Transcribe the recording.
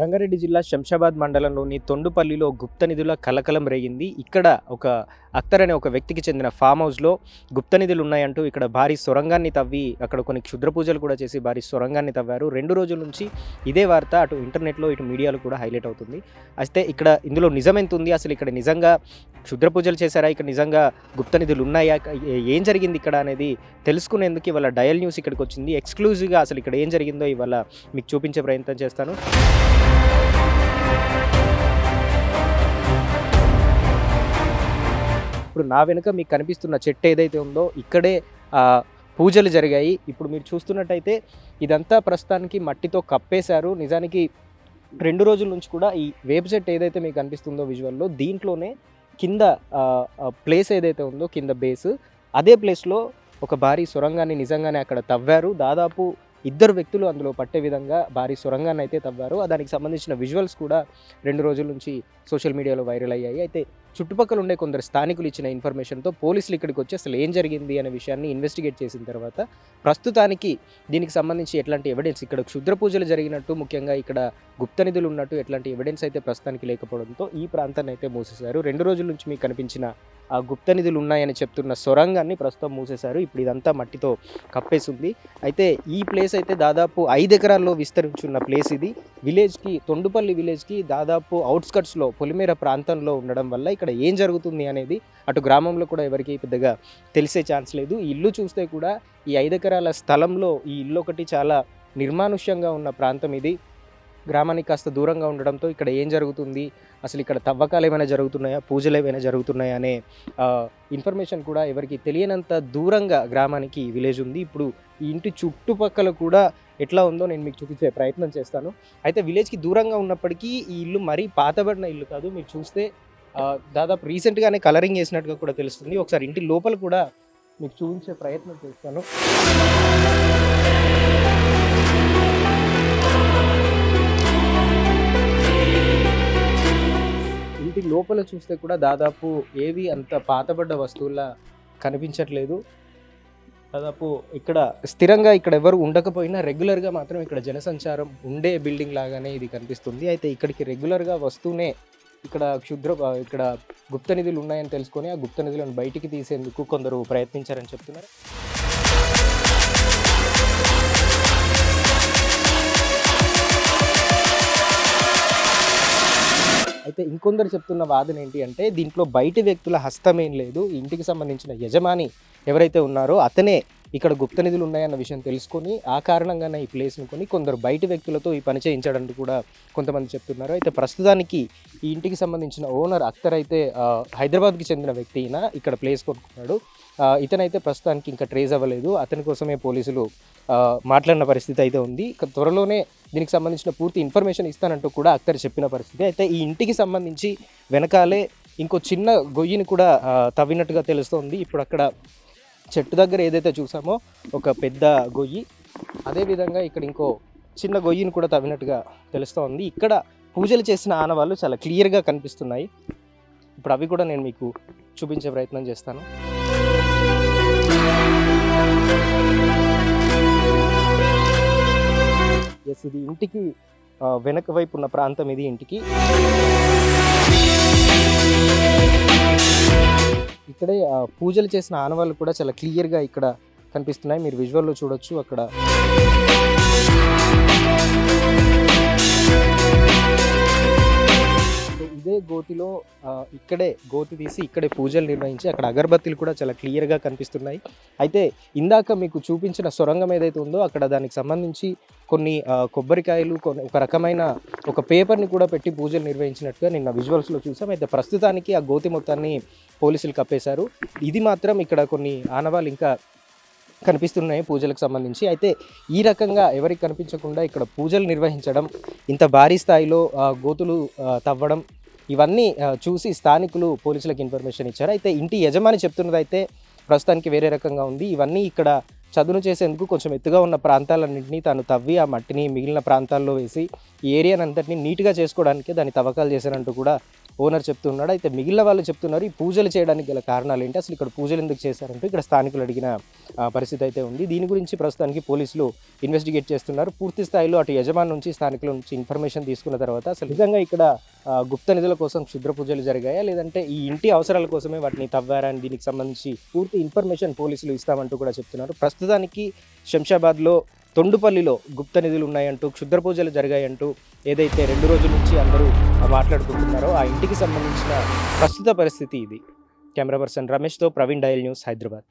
రంగారెడ్డి జిల్లా శంషాబాద్ మండలంలోని తొండుపల్లిలో గుప్త నిధుల కలకలం రేగింది. ఇక్కడ ఒక అక్తర్ అనే ఒక వ్యక్తికి చెందిన ఫామ్ హౌస్లో గుప్త నిధులు ఉన్నాయంటూ ఇక్కడ భారీ సొరంగాన్ని తవ్వి అక్కడ కొన్ని క్షుద్ర పూజలు కూడా చేసి భారీ సొరంగాన్ని తవ్వారు. రెండు రోజుల నుంచి ఇదే వార్త అటు ఇంటర్నెట్లో ఇటు మీడియాలో కూడా హైలైట్ అవుతుంది. అయితే ఇక్కడ ఇందులో నిజం ఎంత ఉంది? అసలు ఇక్కడ నిజంగా క్షుద్ర పూజలు చేశారా? ఇక్కడ నిజంగా గుప్త నిధులు ఉన్నాయా? ఏం జరిగింది ఇక్కడ అనేది తెలుసుకునేందుకు ఇవాళ డయల్ న్యూస్ ఇక్కడికి వచ్చింది. ఎక్స్క్లూజివ్గా అసలు ఇక్కడ ఏం జరిగిందో ఇవాళ మీకు చూపించే ప్రయత్నం చేస్తాను. ఇప్పుడు నా వెనుక మీకు కనిపిస్తున్న చెట్టు ఏదైతే ఉందో ఇక్కడే పూజలు జరిగాయి. ఇప్పుడు మీరు చూస్తున్నట్టయితే ఇదంతా ప్రస్తుతానికి మట్టితో కప్పేశారు. నిజానికి రెండు రోజుల నుంచి కూడా ఈ వేప ఏదైతే మీకు కనిపిస్తుందో విజువల్లో దీంట్లోనే కింద ప్లేస్ ఏదైతే ఉందో కింద బేస్ అదే ప్లేస్లో ఒక భారీ సొరంగాన్ని నిజంగానే అక్కడ తవ్వారు. దాదాపు ఇద్దరు వ్యక్తులు అందులో పట్టే విధంగా భారీ సొరంగాన్ని అయితే తవ్వారు. దానికి సంబంధించిన విజువల్స్ కూడా రెండు రోజుల నుంచి సోషల్ మీడియాలో వైరల్ అయ్యాయి. అయితే చుట్టుపక్కల ఉండే కొందరు స్థానికులు ఇచ్చిన ఇన్ఫర్మేషన్తో పోలీసులు ఇక్కడికి వచ్చి అసలు ఏం జరిగింది అనే విషయాన్ని ఇన్వెస్టిగేట్ చేసిన తర్వాత ప్రస్తుతానికి దీనికి సంబంధించి ఎట్లాంటి ఎవిడెన్స్ ఇక్కడ క్షుద్ర పూజలు జరిగినట్టు ముఖ్యంగా ఇక్కడ గుప్త నిధులు ఉన్నట్టు ఎట్లాంటి ఎవిడెన్స్ అయితే ప్రస్తుతానికి లేకపోవడంతో ఈ ప్రాంతాన్ని అయితే మూసేశారు. రెండు రోజుల నుంచి మీకు కనిపించిన ఆ గుప్త నిధులు ఉన్నాయని చెప్తున్న సొరంగాన్ని ప్రస్తుతం మూసేశారు. ఇప్పుడు ఇదంతా మట్టితో కప్పేసింది. అయితే ఈ ప్లేస్ అయితే దాదాపు ఐదు ఎకరాల్లో విస్తరించున్న ప్లేస్ ఇది. విలేజ్కి తొండుపల్లి విలేజ్కి దాదాపు అవుట్స్కట్స్లో పొలిమేర ప్రాంతంలో ఉండడం వల్ల ఇక్కడ ఏం జరుగుతుంది అనేది అటు గ్రామంలో కూడా ఎవరికి పెద్దగా తెలిసే ఛాన్స్ లేదు. ఈ ఇల్లు చూస్తే కూడా ఈ ఐదు ఎకరాల స్థలంలో ఈ ఇల్లు ఒకటి చాలా నిర్మానుష్యంగా ఉన్న ప్రాంతం ఇది. గ్రామానికి కాస్త దూరంగా ఉండడంతో ఇక్కడ ఏం జరుగుతుంది? అసలు ఇక్కడ తవ్వకాలు ఏమైనా జరుగుతున్నాయా? పూజలు ఏమైనా జరుగుతున్నాయా అనే ఇన్ఫర్మేషన్ కూడా ఎవరికి తెలియనంత దూరంగా గ్రామానికి విలేజ్ ఉంది. ఇప్పుడు ఈ ఇంటి చుట్టుపక్కల కూడా ఎట్లా ఉందో నేను మీకు చూపించే ప్రయత్నం చేస్తాను. అయితే విలేజ్కి దూరంగా ఉన్నప్పటికీ ఈ ఇల్లు మరీ పాతబడిన ఇల్లు కాదు. మీరు చూస్తే దాదాపు రీసెంట్గానే కలరింగ్ చేసినట్టుగా కూడా తెలుస్తుంది. ఒకసారి ఇంటి లోపల కూడా మీకు చూపించే ప్రయత్నం చేస్తాను. ఇంటి లోపల చూస్తే కూడా దాదాపు ఏవి అంత పాతబడ్డ వస్తువుల్లా కనిపించట్లేదు. దాదాపు ఇక్కడ స్థిరంగా ఇక్కడ ఎవరు ఉండకపోయినా రెగ్యులర్గా మాత్రం ఇక్కడ జనసంచారం ఉండే బిల్డింగ్ లాగానే ఇది కనిపిస్తుంది. అయితే ఇక్కడికి రెగ్యులర్గా వస్తూనే ఇక్కడ క్షుద్ర ఇక్కడ గుప్త నిధులు ఉన్నాయని తెలుసుకొని ఆ గుప్త నిధులను బయటికి తీసేందుకు కొందరు ప్రయత్నించారని చెప్తున్నారు. అయితే ఇంకొందరు చెప్తున్న వాదన ఏంటి అంటే దీంట్లో బయటి వ్యక్తుల హస్తమేం లేదు. ఇంటికి సంబంధించిన యజమాని ఎవరైతే ఉన్నారో అతనే ఇక్కడ గుప్త నిధులు ఉన్నాయన్న విషయం తెలుసుకొని ఆ కారణంగానే ఈ ప్లేస్ను కొని కొందరు బయట వ్యక్తులతో ఈ పని చేయించడానికి కూడా కొంతమంది చెప్తున్నారు. అయితే ప్రస్తుతానికి ఈ ఇంటికి సంబంధించిన ఓనర్ అక్తర్ అయితే హైదరాబాద్కి చెందిన వ్యక్తి అయిన ఇక్కడ ప్లేస్ కొనుక్కున్నాడు. ఇతనైతే ప్రస్తుతానికి ఇంకా ట్రేస్ అవ్వలేదు. అతని కోసమే పోలీసులు మాట్లాడిన పరిస్థితి అయితే ఉంది. త్వరలోనే దీనికి సంబంధించిన పూర్తి ఇన్ఫర్మేషన్ ఇస్తానంటూ కూడా అఖ్తర్ చెప్పిన పరిస్థితి. అయితే ఈ ఇంటికి సంబంధించి వెనకాలే ఇంకో చిన్న గొయ్యిని కూడా తవ్వినట్టుగా తెలుస్తోంది. ఇప్పుడు అక్కడ చెట్టు దగ్గర ఏదైతే చూసామో ఒక పెద్ద గొయ్యి అదేవిధంగా ఇక్కడ ఇంకో చిన్న గొయ్యిని కూడా తవ్వినట్టుగా తెలుస్తోంది. ఇక్కడ పూజలు చేసిన ఆనవాళ్ళు చాలా క్లియర్గా కనిపిస్తున్నాయి. ఇప్పుడు అవి కూడా నేను మీకు చూపించే ప్రయత్నం చేస్తాను. ఎస్ ఇది ఇంటికి వెనక వైపు ఉన్న ప్రాంతం ఇది ఇంటికి. ఇక్కడే పూజలు చేసిన ఆనవాళ్ళు కూడా చాలా క్లియర్గా ఇక్కడ కనిపిస్తున్నాయి. మీరు విజువల్లో చూడొచ్చు అక్కడ. ఇదే గోతిలో ఇక్కడే గోతి తీసి ఇక్కడే పూజలు నిర్వహించి అక్కడ అగరబత్తీలు కూడా చాలా క్లియర్గా కనిపిస్తున్నాయి. అయితే ఇందాక మీకు చూపించిన సొరంగం ఏదైతే ఉందో అక్కడ దానికి సంబంధించి కొన్ని కొబ్బరికాయలు కొన్ని ఒక రకమైన ఒక పేపర్ని కూడా పెట్టి పూజలు నిర్వహించినట్టుగా నిన్న విజువల్స్లో చూసాం. అయితే ప్రస్తుతానికి ఆ గోతి మొత్తాన్ని పోలీసులు కప్పేశారు. ఇది మాత్రం ఇక్కడ కొన్ని ఆనవాళ్ళు ఇంకా కనిపిస్తున్నాయి పూజలకు సంబంధించి. అయితే ఈ రకంగా ఎవరికి కనిపించకుండా ఇక్కడ పూజలు నిర్వహించడం ఇంత భారీ స్థాయిలో గోతులు తవ్వడం ఇవన్నీ చూసి స్థానికులు పోలీసులకు ఇన్ఫర్మేషన్ ఇచ్చారు. అయితే ఇంటి యజమాని చెప్తున్నదైతే ప్రస్తుతానికి వేరే రకంగా ఉంది. ఇవన్నీ ఇక్కడ చదును చేసేందుకు కొంచెం ఎత్తుగా ఉన్న ప్రాంతాలన్నింటినీ తాను తవ్వి ఆ మట్టిని మిగిలిన ప్రాంతాల్లో వేసి ఈ ఏరియాని నీట్గా చేసుకోవడానికి దాన్ని తవ్వకాలు చేశారంటూ కూడా ఓనర్ చెప్తున్నాడు. అయితే మిగిలిన వాళ్ళు చెప్తున్నారు ఈ పూజలు చేయడానికి గల కారణాలు ఏంటి? అసలు ఇక్కడ పూజలు ఎందుకు చేశారంటూ ఇక్కడ స్థానికులు అడిగిన పరిస్థితి అయితే ఉంది. దీని గురించి ప్రస్తుతానికి పోలీసులు ఇన్వెస్టిగేట్ చేస్తున్నారు. పూర్తి స్థాయిలో అటు యజమాని నుంచి స్థానికుల నుంచి ఇన్ఫర్మేషన్ తీసుకున్న తర్వాత అసలు నిజంగా ఇక్కడ గుప్త నిధుల కోసం క్షుద్ర పూజలు జరిగాయా? లేదంటే ఈ ఇంటి అవసరాల కోసమే వాటిని తవ్వారా? అని దీనికి సంబంధించి పూర్తి ఇన్ఫర్మేషన్ పోలీసులు ఇస్తామంటూ కూడా చెప్తున్నారు. ప్రస్తుతానికి శంషాబాద్లో తొండుపల్లిలో గుప్త నిధులు ఉన్నాయంటూ క్షుద్ర పూజలు జరిగాయంటూ ఏదైతే రెండు రోజుల నుంచి అందరూ మాట్లాడుకుంటున్నారో ఆ ఇంటికి సంబంధించిన ప్రస్తుత పరిస్థితి ఇది. కెమెరా పర్సన్ రమేష్తో ప్రవీణ్ డయల్ న్యూస్ హైదరాబాద్.